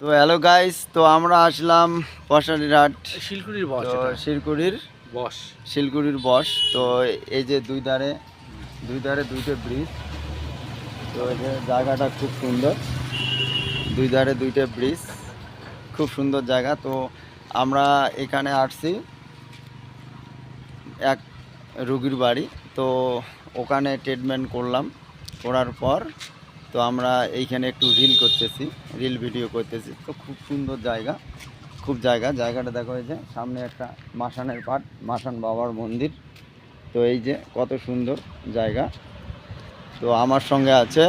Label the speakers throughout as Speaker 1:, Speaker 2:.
Speaker 1: তো hello guys তো আমরা আসলাম পশারিরহাট
Speaker 2: শিলকুড়ির বস
Speaker 1: শিলকুড়ির
Speaker 2: বস।
Speaker 1: শিলকুড়ির বস। তো এই যে দুই ধারে দুই ধারে দুইটা ব্রিজ। তো এই যে জায়গাটা খুব সুন্দর। দুই ধারে দুইটা ব্রিজ খুব সুন্দর জায়গা। তো আমরা এখানে আসছি এক রুগীর বাড়ি। তো ওখানে ট্রিটমেন্ট করলাম করার পর তো আমরা এইখানে একটু রিল করতেছি রিল ভিডিও করতেছি। তো খুব সুন্দর জায়গা, খুব জায়গা। জায়গাটা দেখো যে সামনে একটা মাসানের পাট, মাসান বাবার মন্দির। তো এই যে কত সুন্দর জায়গা। তো আমার সঙ্গে আছে,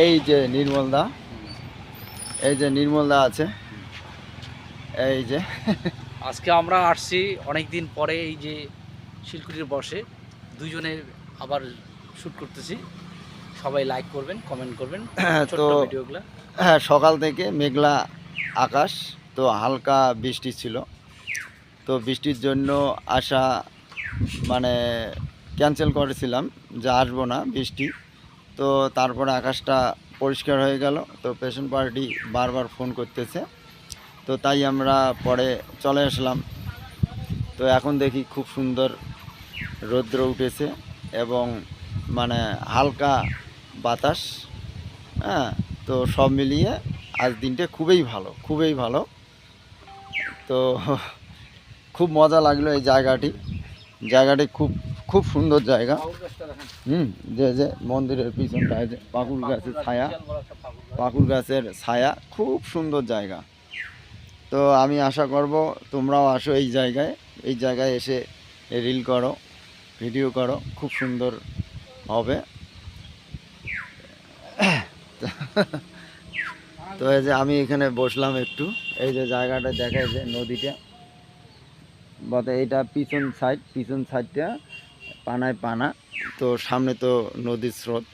Speaker 1: এই যে নির্মলদা এই যে নির্মলদা আছে। এই যে
Speaker 2: আজকে আমরা আসছি অনেক দিন পরে এই যে শিলকুড়ির বসে। দুজনে আবার শ্যুট করতেছি। সবাই লাইক করবেন কমেন্ট করবেন
Speaker 1: তো
Speaker 2: ভিডিওগুলো
Speaker 1: হ্যাঁ সকাল থেকে মেঘলা আকাশ তো হালকা বৃষ্টি ছিল। তো বৃষ্টির জন্য আসা মানে ক্যান্সেল করেছিলাম যে আসব না বৃষ্টি। তো তারপরে আকাশটা পরিষ্কার হয়ে গেল তো পেশেন্ট পার্টি বারবার ফোন করতেছে। তো তাই আমরা পরে চলে আসলাম। তো এখন দেখি খুব সুন্দর রৌদ্র উঠেছে এবং মানে হালকা বাতাস হ্যাঁ তো সব মিলিয়ে আজ দিনটা খুবই ভালো খুবই ভালো। তো খুব মজা লাগল এই জায়গাটি। জায়গাটি খুব খুব সুন্দর জায়গা। হুম, যে যে মন্দিরের পিছনটা যে পাকুল গাছের ছায়া, পাকুল গাছের ছায়া, খুব সুন্দর জায়গা। তো আমি আশা করব তোমরাও আসো এই জায়গায় এই জায়গায় এসে রিল করো ভিডিও করো, খুব সুন্দর হবে। তো এই যে আমি এখানে বসলাম একটু। এই যে জায়গাটা দেখায় যে নদীটা। বলতে এইটা পিছন সাইড পিছন সাইডটা পানায় পানা। তো সামনে তো নদীর স্রোত।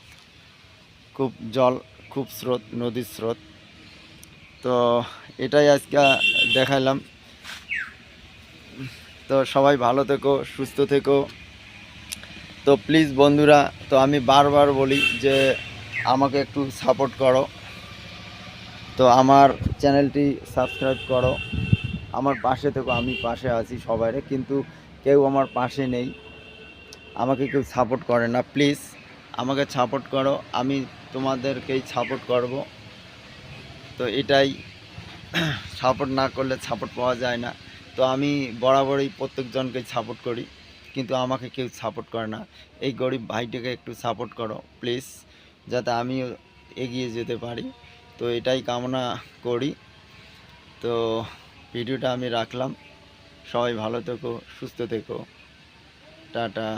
Speaker 1: খুব জল, খুব স্রোত, নদীর স্রোত। তো এটাই আজকে দেখাইলাম। তো সবাই ভালো থেকো, সুস্থ থেকো। তো প্লিজ বন্ধুরা, তো আমি বারবার বলি যে আমাকে একটু সাপোর্ট করো। তো আমার চ্যানেলটি সাবস্ক্রাইব করো। আমার পাশে থেকো, আমি পাশে আছি সবাই কিন্তু কেউ আমার পাশে নেই। আমাকে কেউ সাপোর্ট করে না প্লিজ আমাকে সাপোর্ট করো। আমি তোমাদেরকেই সাপোর্ট করব। তো এটাই সাপোর্ট না করলে সাপোর্ট পাওয়া যায় না। তো আমি বরাবরই প্রত্যেকজনকে সাপোর্ট করি, কিন্তু আমাকে কেউ সাপোর্ট করে না। এই গরিব ভাইটাকে একটু সাপোর্ট করো প্লিজ যাতে আমিও এগিয়ে যেতে পারি। তো এটাই কামনা করি। তো ভিডিওটা আমি রাখলাম। সবাই ভালো থেকো, সুস্থ থেকো। টাটা।